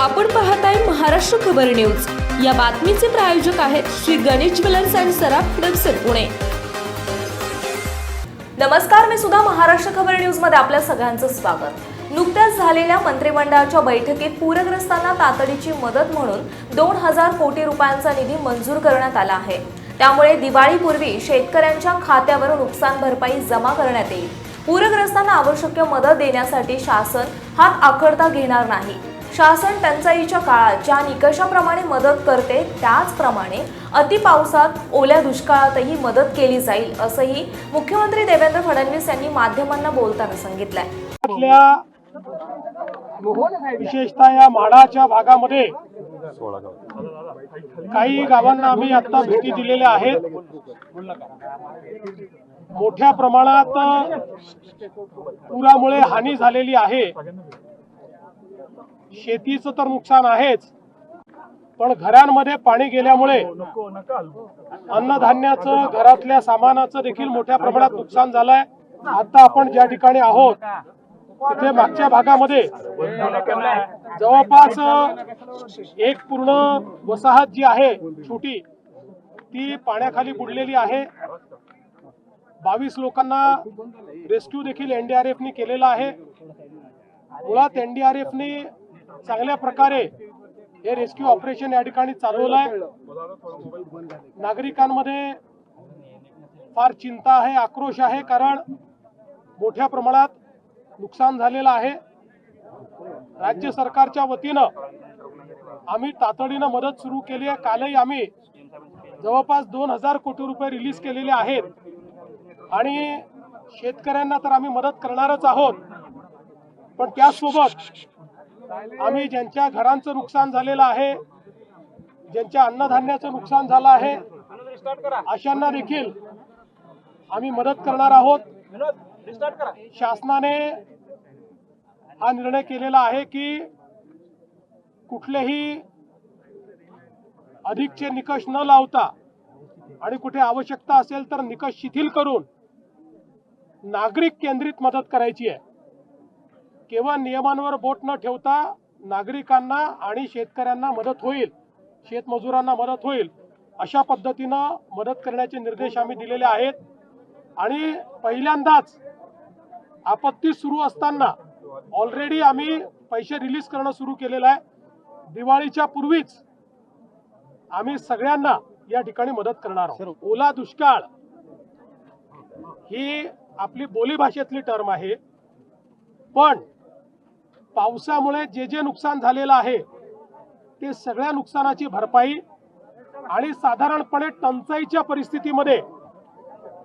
आपण पाहताय महाराष्ट्र खबर न्यूज. या बातमीचे प्रायोजक आहेत श्री गणेश ज्वेलर्स अँड सराफ हडपसर पुणे. नमस्कार मी सुद्धा महाराष्ट्र खबर न्यूजमध्ये आपल्या सगळ्यांचं स्वागत. नुकत्याच झालेल्या मंत्रिमंडळाच्या बैठकीत पूरग्रस्तांना तातडीची मदत म्हणून दोन हजार कोटी रुपयांचा निधी मंजूर करण्यात आला आहे. त्यामुळे दिवाळीपूर्वी शेतकऱ्यांच्या खात्यावर नुकसान भरपाई जमा करण्यात येईल. पूरग्रस्तांना आवश्यक मदत देण्यासाठी शासन हात आखडता घेणार नाही. शासन टंचाईच्या काळात ज्या निकषाप्रमाणे मदत करते त्याचप्रमाणे अतिपावसात ओल्या दुष्काळातही मदत केली जाईल असंही मुख्यमंत्री देवेंद्र फडणवीस यांनी माध्यमांना बोलताना सांगितलंय. आपल्या विशेषतः या म्हाडाच्या भागामध्ये काही गावांना आम्ही आता भेटी दिलेल्या आहेत. मोठ्या प्रमाणात पुरामुळे हानी झालेली आहे. शेतीचं तर नुकसान आहेच पण घरांमध्ये पाणी गेल्यामुळे अन्नधान्याचं घरातल्या सामानाचं देखील मोठ्या प्रमाणात नुकसान झालंय. आता आपण ज्या ठिकाणी आहोत तिथे मागच्या भागामध्ये जवळपास एक पूर्ण वसाहत जी आहे छोटी ती पाण्याखाली बुडलेली आहे. बावीस लोकांना रेस्क्यू देखील एनडीआरएफनी केलेला आहे. मुळात एनडीआरएफनी चांगल्या प्रकारे हे रेस्क्यू ऑपरेशन या ठिकाणी चालवलं आहे नागरिकांमध्ये फार चिंता आहे आक्रोश आहे कारण मोठ्या प्रमाणात नुकसान झालेलं आहे. राज्य सरकारच्या वतीनं आम्ही तातडीनं मदत सुरू केली आहे. कालही आम्ही जवळपास दोन हजार कोटी रुपये रिलीज केलेले आहेत. आणि शेतकऱ्यांना तर आम्ही मदत करणारच आहोत. पण त्यासोबत आम्ही ज्यांच्या घरांचं नुकसान झालेलं आहे ज्यांच्या अन्नधान्याचं नुकसान झालं आहे अशांना देखील आम्ही मदत करणार आहोत. शासनाने हा निर्णय केलेला आहे की कुठलेही अधिकचे निकष न लावता आणि कुठे आवश्यकता असेल तर निकष शिथिल करून नागरिक केंद्रित मदत करायची आहे. केवळ नियमांवर बोट न ठेवता नागरिकांना आणि शेतकऱ्यांना मदत होईल शेतमजुरांना मदत होईल अशा पद्धतीनं मदत करण्याचे निर्देश आम्ही दिलेले आहेत. आणि पहिल्यांदाच आपत्ती सुरू असताना ऑलरेडी आम्ही पैसे रिलीज करणं सुरू केलेलं आहे. दिवाळीच्या पूर्वीच आम्ही सगळ्यांना या ठिकाणी मदत करणार आहोत. ओला दुष्काळ ही आपली बोलीभाषेतली टर्म आहे. पण पावसामुळे जे जे नुकसान झालेलं आहे ते सगळ्या नुकसानाची भरपाई आणि साधारणपणे टंचाईच्या परिस्थितीमध्ये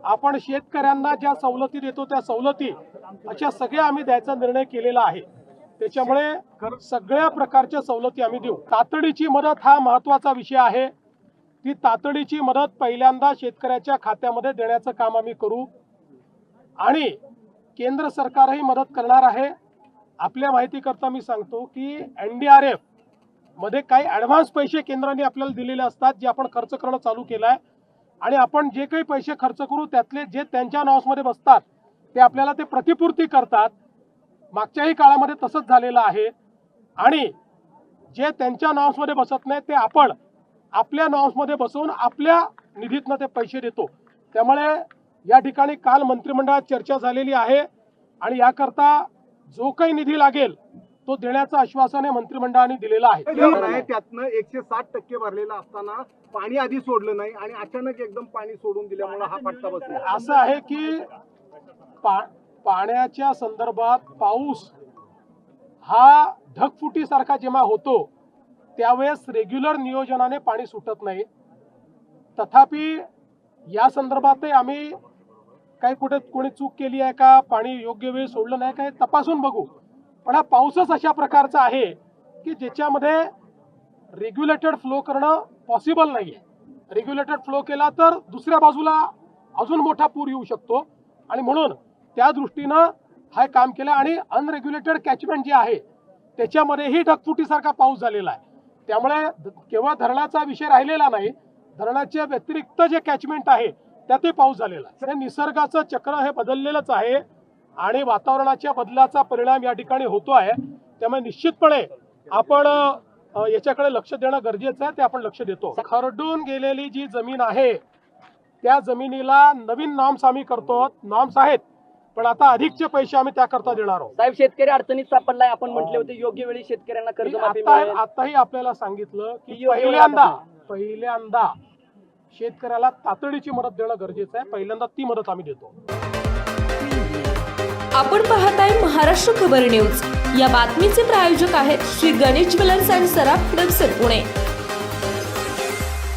आपण शेतकऱ्यांना ज्या सवलती देतो त्या सवलती अशा सगळ्या आम्ही द्यायचा निर्णय केलेला आहे. त्याच्यामुळे सगळ्या प्रकारच्या सवलती आम्ही देऊ. तातडीची मदत हा महत्त्वाचा विषय आहे. ती तातडीची मदत पहिल्यांदा शेतकऱ्याच्या खात्यामध्ये देण्याचं काम आम्ही करू. आणि केंद्र सरकारही मदत करणार आहे. आपल्या माहितीकरता मी सांगतो की एन डी आरमध्ये काही ॲडव्हान्स पैसे केंद्राने आपल्याला दिलेले असतात जे आपण खर्च करणं चालू केलं आहे आणि आपण जे काही पैसे खर्च करू त्यातले जे त्यांच्या नॉसमध्ये बसतात ते आपल्याला ते प्रतिपूर्ती करतात. मागच्याही काळामध्ये तसंच झालेलं आहे. आणि जे त्यांच्या नॉर्म्समध्ये बसत नाही ते आपण आपल्या नॉर्म्समध्ये बसवून आपल्या निधीतनं ते पैसे देतो. त्यामुळे या ठिकाणी काल मंत्रिमंडळात चर्चा झालेली आहे. आणि याकरता जो काही निधी लागेल तो देण्याचं आश्वासन मंत्रिमंडळाने दिलेलं आहे. त्यातनं एकशे साठ टक्के भरलेलं असताना पाणी आधी सोडलं नाही आणि अचानक एकदम पाणी सोडून दिल्यामुळे हा फटका बसला. असं आहे की पा पाण्याच्या संदर्भात पाऊस हा ढगफुटीसारखा जेव्हा होतो त्यावेळेस रेग्युलर नियोजनाने पाणी सुटत नाही. तथापि या संदर्भातही आम्ही काही कुठे कोणी चूक केली आहे का? पाणी योग्य वेळी सोडलं नाही काय तपासून बघू. पण हा पाऊसच अशा प्रकारचा आहे की ज्याच्यामध्ये रेग्युलेटेड फ्लो करणं पॉसिबल नाही आहे रेग्युलेटेड फ्लो केला तर दुसऱ्या बाजूला अजून मोठा पूर येऊ शकतो. आणि म्हणून त्या दृष्टीनं हा काम केलं आणि अनरेग्युलेटेड कॅचमेंट जे आहे त्याच्यामध्येही ढगफुटीसारखा पाऊस झालेला आहे. त्यामुळे केवळ धरणाचा विषय राहिलेला नाही धरणाच्या व्यतिरिक्त जे कॅचमेंट आहे त्यातही पाऊस झालेला आहे. तर निसर्गाचं चक्र हे बदललेलंच आहे आणि वातावरणाच्या बदलाचा परिणाम या ठिकाणी होतो आहे. त्यामुळे निश्चितपणे आपण याच्याकडे लक्ष देणं गरजेचं आहे ते आपण लक्ष देतो. खरडून गेलेली जी जमीन आहे त्या जमिनीला नवीन नॉर्म्स आम्ही करतो नॉर्म्स आहेत. पण आता अधिकचे पैसे आम्ही त्याकरता देणार आहोत. साहेब शेतकरी अडचणीत सापडलाय. आपण म्हटले होते योग्य वेळी शेतकऱ्यांना मिळेल. आताही आपल्याला सांगितलं की पहिल्यांदा पहिल्यांदा शेतकऱ्याला तातडीची मदत देणं गरजेचं आहे. पहिल्यांदा ती मदत आम्ही देतो. आपण पाहताय महाराष्ट्र खबर न्यूज. या बातमीचे प्रायोजक आहेत श्री गणेश ज्वेलर्स अँड सराफ हडपसर पुणे.